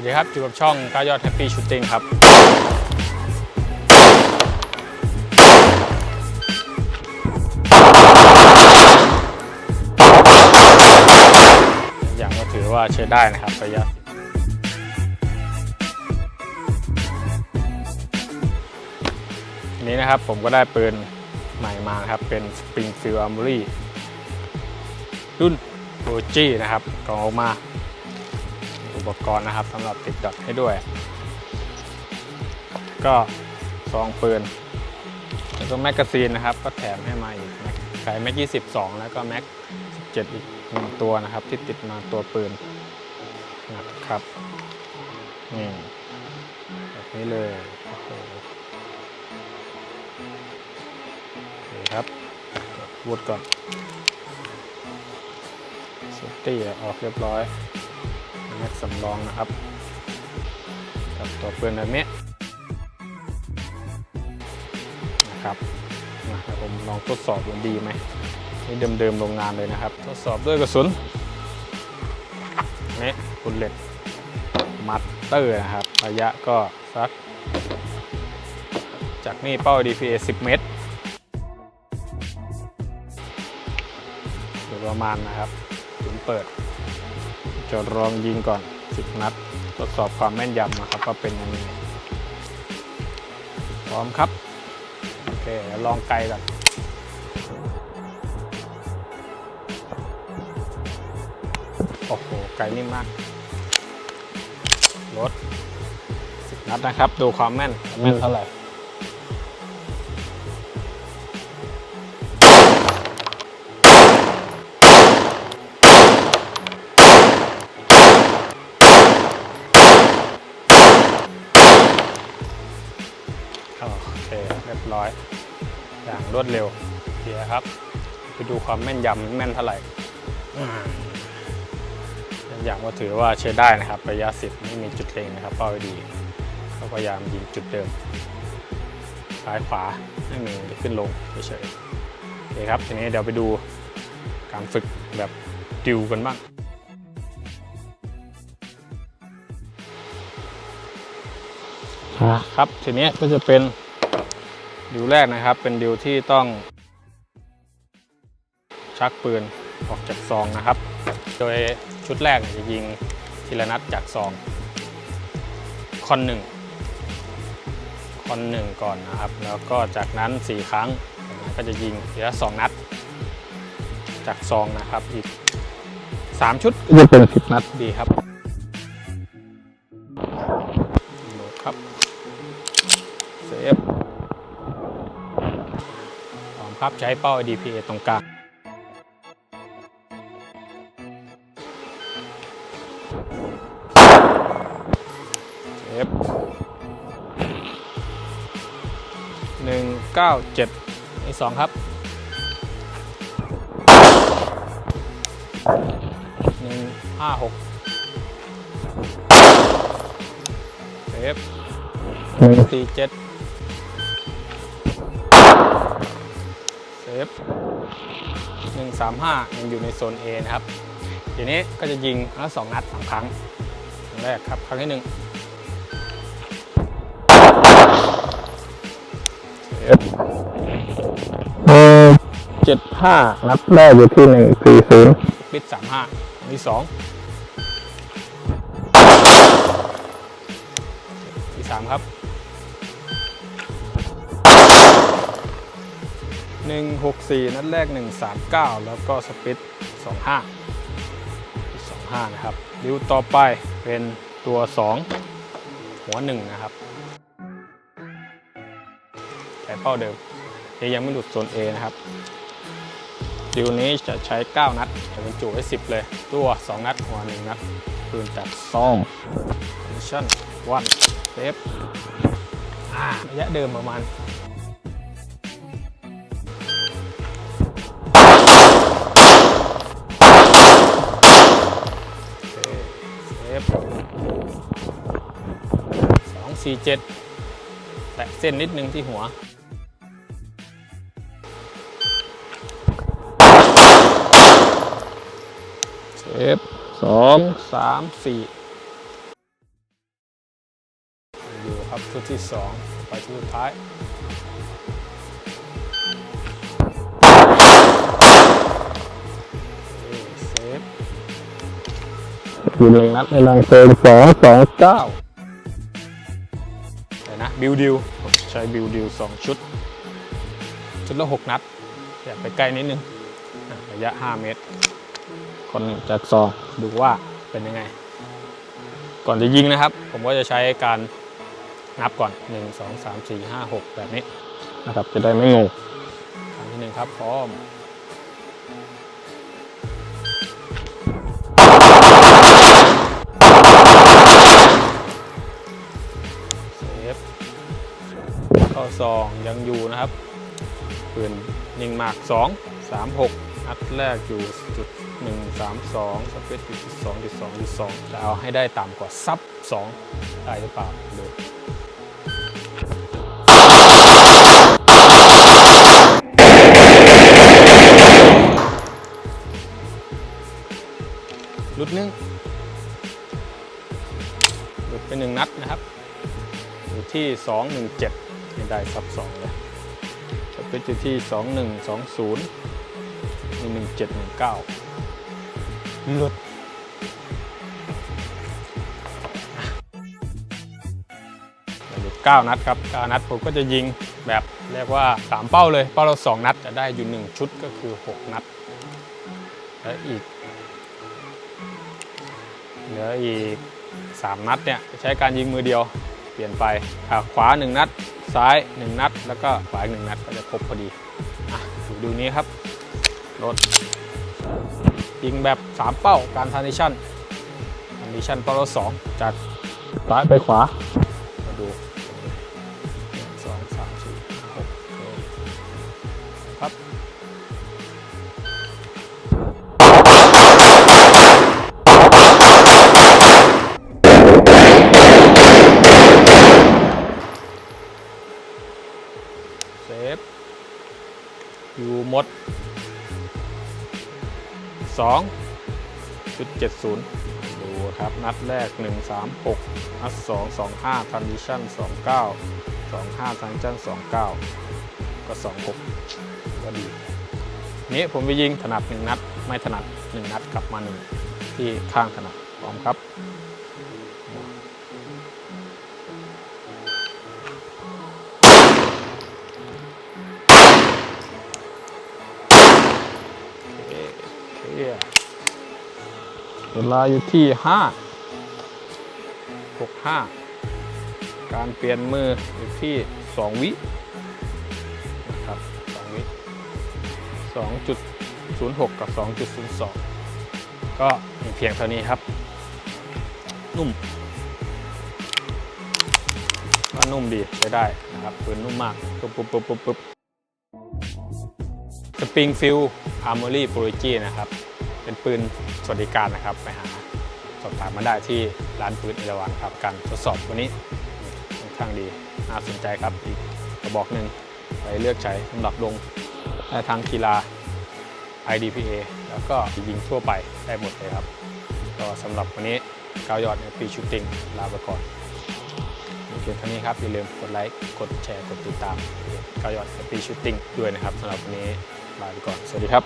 วัสดีครับอยู่กับช่องก้าวยอดแฮปปี้ชูตติ้งครับ อย่างก็ถือว่าใช้ได้นะครับระยะนี้นะครับผมก็ได้ปืนใหม่มาครับ เป็น Springfield Armory รุ่น OG นะครับกล่องออกมา อุปกรณ์นะครับสำหรับติดดอทให้ด้วย ก็ซองปืนแล้วก็แมกกาซีนนะครับ ก็แถมให้มาอีกแม็กไก่แม็ก22แล้วก็แม็ก17อีกหนึ่งตัวนะครับ ที่ติดมาตัวปืนนะครับนี่แบบนี้เลยโอ้โหโอเคครับวูดก่อนเซฟตี้ออกเรียบร้อย แม็กสำรองนะครับกับตัวปืนแบบนี้นะครับนะเดี๋ยวผมลองทดสอบดูดีไหมนี่เดิมๆโรงงานเลยนะครับ ทดสอบด้วยกระสุนนี่บุลเลตมัตเตอร์นะครับ ระยะก็สัก จากนี่เป้า DPA 10 เมตรโดยประมาณนะครับถึงเปิด จะลองยิงก่อน 10 นัด ทดสอบความแม่นยำนะครับว่าเป็นยังไงพร้อมครับ โอเคลองไกลก่อนโอ้โห ไกลนิ่มมากรถ10 นัดนะครับ ดูความแม่น แม่นเท่าไหร่ เคเรียบร้อย อย่างรวดเร็วเดียวครับ ไปดูความแม่นยำแม่นเท่าไหร่อ่าอย่างว่าถือว่าใช้ได้นะครับ ระยะสิบไม่มีจุดเล็งนะครับเป้าไว้ดีเขาพยายามยิงจุดเดิม ซ้ายขวาไม่มีขึ้นลงเฉยๆโอเคครับ ทีนี้เดี๋ยวไปดูการฝึกแบบดิวกันบ้างครับทีนี้ก็จะเป็น ดิวแรกนะครับ เป็นดิวที่ต้อง ชักปืนออกจากซองนะครับ โดยชุดแรกเนี่ยจะยิงทีละนัดจากซอง คอนหนึ่งคอนหนึ่งก่อนนะครับ แล้วก็จากนั้น 4 ครั้งก็จะยิงทีละสองนัด จากซองนะครับอีก 3 ชุดก็จะเป็น 10 นัดดีครับโหลดครับเซฟพร้อม ครับใช้เป้า DPA ตรงกลางเซฟหนึ่งเก้าเจ็ดอีกสองครับหนึ่งห้าหกเซฟหนึ่งสี่เจ็ด เซฟหนึ่งสามห้ายังอยู่ในโซน A นะครับ ทีนี้ก็จะยิงครั้งละสองนัดสองครั้งครั้งแรกครับ ครั้งที่หนึ่งเซฟเจ็ดห้านัดแรกอยู่ที่หนึ่งสี่ศูนย์ปิดสามห้าครั้งที่สองที่สามครับ 164 นัดแรก 139 แล้วก็สปิด25 25 นะครับ ริ้วต่อไปเป็นตัว 2 หัว 1 นะครับใช้เป้าเดิมยังไม่หลุดโซน A นะครับดิวนี้จะใช้ 9 นัดจะบรรจุไว้ 10 เลย ตัว 2 นัด หัว 1 นัดปืนจากซองมิชชั่นวันเซฟระยะเดิมประมาณ 147 แตะเส้นนิดนึงที่หัว เชฟสองสามสี่อยู่ครับชุดที่สองไปชุดสุดท้ายอยู่หนึ่งนัดในลังเติมสองสองเก้า บิวดิวผมใช้บิวดิวสองชุด ชุดละหกนัด อยากไปใกล้นิดนึงอะระยะ 5 เมตร คนจากซองดูว่าเป็นยังไง ก่อนจะยิงนะครับ ผมก็จะใช้การนับก่อน 1 2 3 4 5 6 แบบนี้นะครับ จะได้ไม่งงครั้งที่หนึ่งครับ พร้อม ซองยังอยู่นะครับปืนยิงหมาก2 3 6นัดแรกอยู่จุด1 3 2สเปซอยู่จุด2จุด2จุด2จะเอาให้ได้ต่ำกว่าซับ2ได้หรือเปล่าดูลุดหนึ่งหลุดไปหนึ่งนัดนะครับ อยู่ที่ 217 ไม่ได้ซับ2เลยสเปซอยู่ที่ 2120มี1719หลุดเหลือ9นัดครับ9นัดผมก็จะยิงแบบเรียกว่า 3 เป้าเลย เป้าเรา 2 นัดจะได้อยู่ 1 ชุดก็คือ 6 นัด และอีกเหลืออีก 3 นัดเนี่ยจะใช้การยิงมือเดียวเปลี่ยนไปขวา 1 นัด ซ้าย 1 นัด แล้วก็ขวาอีกหนึ่งนัดก็จะครบพอดีอะดูดูนี้ครับรถยิงแบบ 3 เป้าการทานิชั่นทานิชั่นเป้าละสองจากซ้ายไปขวา มาดูสองสามสี่หกครับ เซฟอยู่หมด 2.70 ดูครับ นัดแรก 1 3 6 นัด 2 2 5 transition 29 25 transition 29 ก็ 26 ก็ดี นี้ผมไปยิงถนัด 1 นัด ไม่ถนัด 1 นัดกลับมา 1 ที่ข้างถนัดพร้อมครับ เวลาอยู่ที่5 6 5การเปลี่ยนมืออยู่ที่2วินะครับ2วิ2.06กับ2.02ก็มีเพียงเท่านี้ครับ นุ่มว่านุ่มดีใช้ได้นะครับปืนนุ่มมากปุ๊บปุ๊บปุ๊บปุ๊บสปริงฟิลอาร์มอรี่โปรเจนะครับ เป็นปืนสวัสดิการนะครับ ไปหาสอบถามมาได้ที่ร้านปืนเอราวันครับ การทดสอบวันนี้ค่อนข้างดีน่าสนใจครับอีกกระบอกหนึ่งไปเลือกใช้สำหรับลงในทางกีฬา IDPA แล้วก็ยิงทั่วไปได้หมดเลยครับ ก็สำหรับวันนี้ก้าวยอดในปีชูตติ้งลาไปก่อนมีเพียงเท่านี้ครับ อย่าลืมกดไลค์ กดแชร์ กดติดตามก้าวยอดในปีชูตติ้งด้วยนะครับสำหรับวันนี้ลาไปก่อน สวัสดีครับ